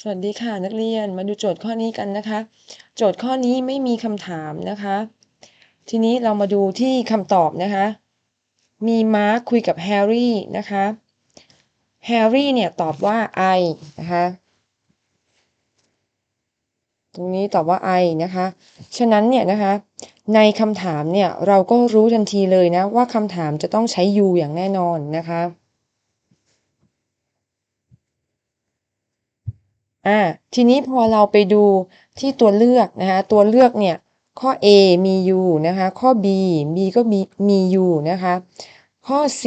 สวัสดีค่ะนักเรียนมาดูโจทย์ข้อนี้กันนะคะ โจทย์ข้อนี้ไม่มีคำถามนะคะ ทีนี้เรามาดูที่คำตอบนะคะ มีมาร์คคุยกับแฮร์รี่นะคะแฮร์รี่เนี่ยตอบว่า I นะคะตรงนี้ตอบว่า I นะคะ ฉะนั้นเนี่ยนะคะ ในคำถามเนี่ยเราก็รู้ทันทีเลยนะว่าคำถามจะต้องใช้ you อย่างแน่นอนนะคะ อ่าทีนี้พอเราไปดูที่ตัวเลือกนะคะตัวเลือกเนี่ยข้อ A มี u นะคะข้อ B B ก็มีมี u นะคะข้อ C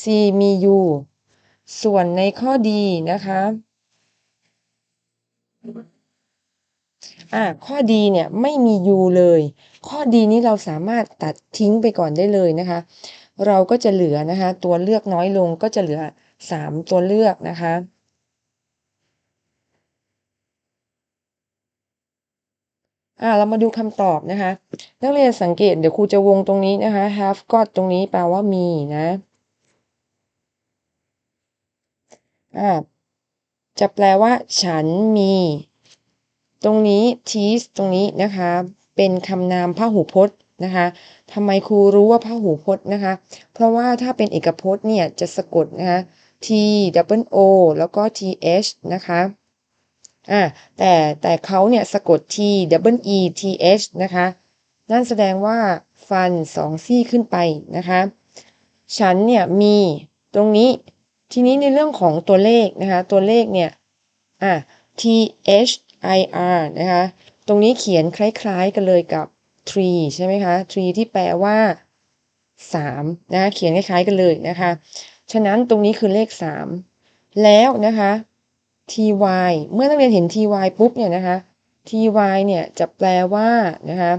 C มี u ส่วนในข้อ D นะคะอ่าข้อ D เนี่ยไม่มี u เลย ข้อ D นี้เราสามารถตัดทิ้งไปก่อนได้เลยนะคะ เราก็จะเหลือนะคะ ตัวเลือกน้อยลงก็จะเหลือ 3 ตัวเลือกนะคะ อ่าเรามาดูคำตอบนะคะ นักเรียนสังเกตเดี๋ยวครูจะวงตรงนี้นะคะ have got ตรงนี้แปลว่ามีนะอ่าจะแปลว่า ฉันมี ตรงนี้ tease ตรงนี้นะคะ เป็นคำนามพหูพจน์นะคะทำไมครูรู้ว่าพหูพจน์นะคะ เพราะว่าถ้าเป็นเอกพจน์เนี่ยจะสะกดนะคะ t double o แล้วก็ th นะคะ อ่าแต่แต่เขาเนี่ยสะกด t double e t h นะคะ นั่นแสดงว่าฟันสองซี่ขึ้นไปนะคะ ฉันเนี่ยมีตรงนี้ ทีนี้ในเรื่องของตัวเลขนะคะ ตัวเลขเนี่ย อ่า t h i r นะคะ ตรงนี้เขียนคล้ายๆกันเลยกับ tree ใช่ไหมคะ tree ที่แปลว่า3นะเขียนคล้ายๆกันเลยนะคะ ฉะนั้นตรงนี้คือเลข 3 แล้วนะคะ ty เมื่อนักเรียนเห็น ty ปุ๊บเนี่ยนะคะ ty เนี่ยจะแปลว่านะคะ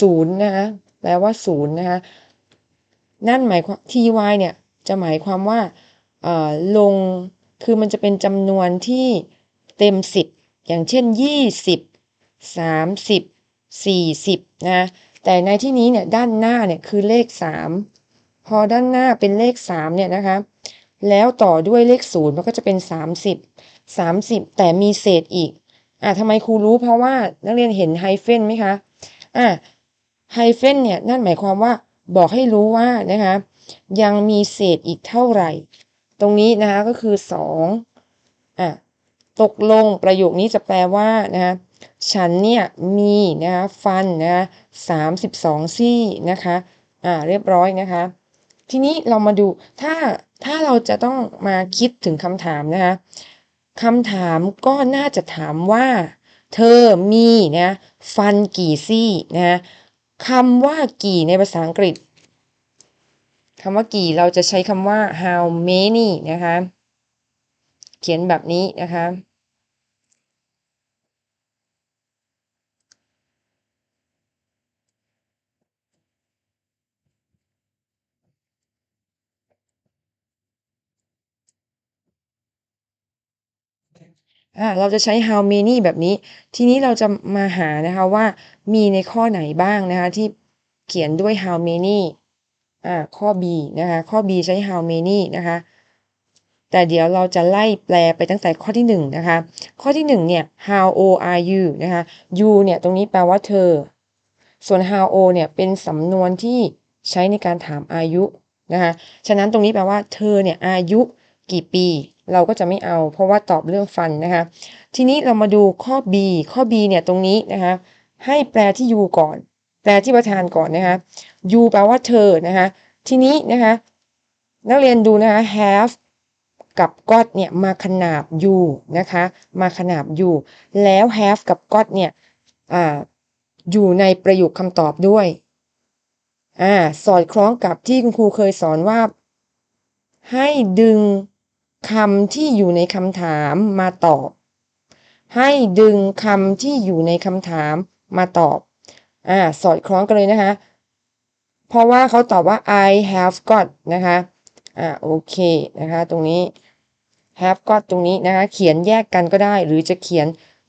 ศูนย์นะคะแปลว่าศูนย์นะคะนั่นหมายความ ty เนี่ยจะหมายความว่าลงคือมันจะเป็นจำนวนที่เต็มสิบอย่างเช่นยี่สิบสามสิบสี่สิบนะแต่ในที่นี้เนี่ยด้านหน้าเนี่ยคือเลขสามพอด้านหน้าเป็นเลขสามเนี่ยนะคะแล้วต่อด้วยเลขศูนย์มันก็จะเป็นสามสิบสามสิบแต่มีเศษอีกอะทำไมครูรู้เพราะว่านักเรียนเห็นไฮเฟนไหมคะอะไฮเฟนเนี่ยนั่นหมายความว่าบอกให้รู้ว่านะคะยังมีเศษอีกเท่าไหร่ ตรงนี้นะคะก็คือสองอะตกลงประโยคนี้จะแปลว่านะคะฉันเนี่ยมีนะคะฟันนะคะสามสิบสองซี่นะคะอ่าเรียบร้อยนะคะ ทีนี้เรามาดูถ้าถ้าเราจะต้องมาคิดถึงคำถามนะคะ คำถามก็น่าจะถามว่า เธอมีนะฟันกี่ซี่นะคำว่ากี่ในภาษาอังกฤษคำว่ากี่เราจะใช้คำว่า how many นะคะ เขียนแบบนี้นะคะ เราจะใช้ how many แบบนี้ ทีนี้เราจะมาหานะคะว่ามีในข้อไหนบ้างนะคะที่เขียนด้วย how many อ่าข้อ B นะคะข้อ B ใช้ how many นะคะแต่เดี๋ยวเราจะไล่แปลไปตั้งแต่ข้อที่1นนะคะ ข้อที่ 1 เนี่ย how old are you นะคะ you เนี่ย ตรงนี้แปลว่าเธอ ส่วน how old เนี่ย เป็นสำนวนที่ใช้ในการถามอายุนะคะ ฉะนั้นตรงนี้แปลว่าเธอเนี่ย อายุ กี่ปี เราก็จะไม่เอา เพราะว่าตอบเรื่องฟันนะคะ ทีนี้เรามาดูข้อ B ข้อ B เนี่ยตรงนี้นะคะให้แปลที่ you ก่อน แปลที่ประธานก่อนนะคะ you แปลว่าเธอนะคะ ทีนี้นะคะนักเรียนดูนะคะ have กับ got เนี่ยมาขนาบ you นะคะ มาขนาบ you แล้ว have กับ got เนี่ยอ่าอยู่ในประโยคคำตอบด้วยอ่าสอดคล้องกับที่คุณครูเคยสอนว่า ให้ดึง คำที่อยู่ในคำถามมาตอบ ให้ดึงคำที่อยู่ในคำถามมาตอบ อ่า สอดคล้องกันเลยนะคะ เพราะว่าเขาตอบว่า I have got นะคะ อ่า โอเค นะคะ ตรงนี้ have got ตรงนี้นะคะ เขียนแยกกันก็ได้ หรือจะเขียน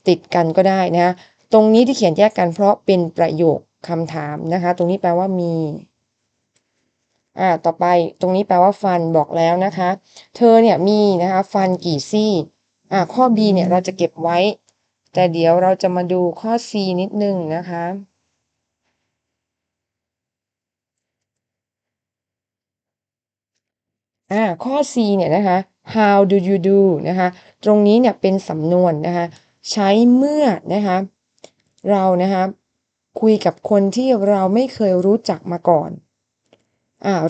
ติดกันก็ได้นะคะ ตรงนี้ที่เขียนแยกกันเพราะเป็นประโยคคำถามนะคะ ตรงนี้แปลว่ามี อ่าต่อไปตรงนี้แปลว่าฟันบอกแล้วนะคะ เธอเนี่ยมีนะคะฟันกี่ซี่อ่าข้อ B เนี่ยเราจะเก็บไว้ แต่เดี๋ยวเราจะมาดูข้อ C นิดหนึ่งนะคะอ่าข้อ C เนี่ยนะคะ how do you do นะคะ ตรงนี้เนี่ยเป็นสำนวนนะคะ ใช้เมื่อนะคะ เรานะคะคุยกับคนที่เราไม่เคยรู้จักมาก่อนอ่า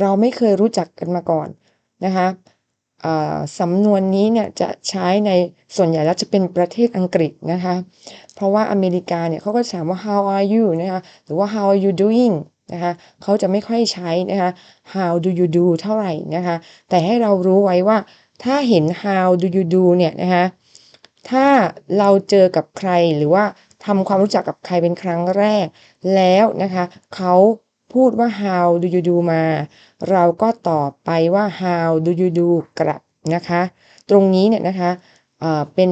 เราไม่เคยรู้จักกันมาก่อนนะคะสำนวนนี้เนี่ยจะใช้ในส่วนใหญ่แล้วจะเป็นประเทศอังกฤษนะคะ เพราะว่าอเมริกาเนี่ยเขาก็ถามว่า how are you นะคะหรือว่า how are you doing นะคะเขาจะไม่ค่อยใช้นะคะ how do you do เท่าไหร่นะคะ แต่ให้เรารู้ไว้ว่าถ้าเห็น how do you do เนี่ยนะคะถ้าเราเจอกับใครหรือว่าทำความรู้จักกับใครเป็นครั้งแรกแล้วนะคะเขา พูดว่า how do you do มา เราก็ตอบไปว่า how do you do กลับนะคะ ตรงนี้เนี่ยนะคะเป็น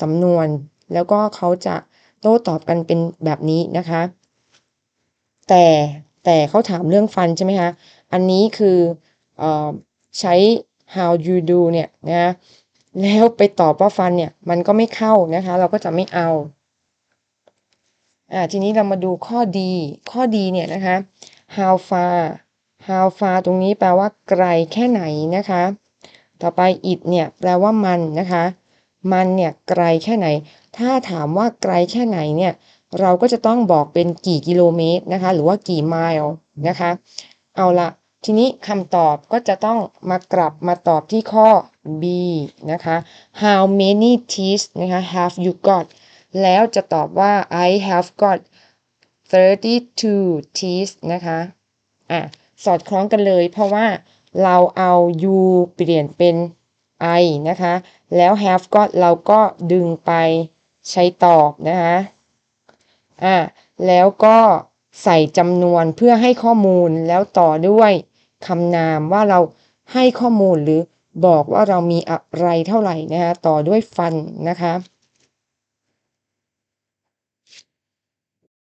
สำนวนแล้วก็เขาจะโต้ตอบกันเป็นแบบนี้นะคะ แต่แต่เขาถามเรื่องฟันใช่ไหมคะ อันนี้คืออใช้ how you do เนี่ยนะแล้วไปตอบว่าฟันเนี่ยมันก็ไม่เข้านะคะ เราก็จะไม่เอาอ่าทีนี้เรามาดูข้อดีข้อดีเนี่ยนะคะ how far how far ตรงนี้แปลว่าไกลแค่ไหนนะคะ ต่อไป it เนี่ยแปลว่ามันนะคะ มันเนี่ยไกลแค่ไหน ถ้าถามว่าไกลแค่ไหนเนี่ยเราก็จะต้องบอกเป็นกี่กิโลเมตรนะคะ หรือว่ากี่ไมล์นะคะ เอาละทีนี้คำตอบก็จะต้องมากลับมาตอบที่ข้อ B นะคะ how many teeth นะคะ have you got แล้วจะตอบว่า I have got 32 teeth นะคะอะสอดคล้องกันเลย เพราะว่าเราเอา u เปลี่ยนเป็น I นะคะ แล้ว have got เราก็ดึงไปใช้ตอบนะคะอะแล้วก็ใส่จำนวนเพื่อให้ข้อมูลแล้วต่อด้วยคำนามว่าเราให้ข้อมูลหรือบอกว่าเรามีอะไรเท่าไหร่นะคะต่อด้วยฟันนะคะ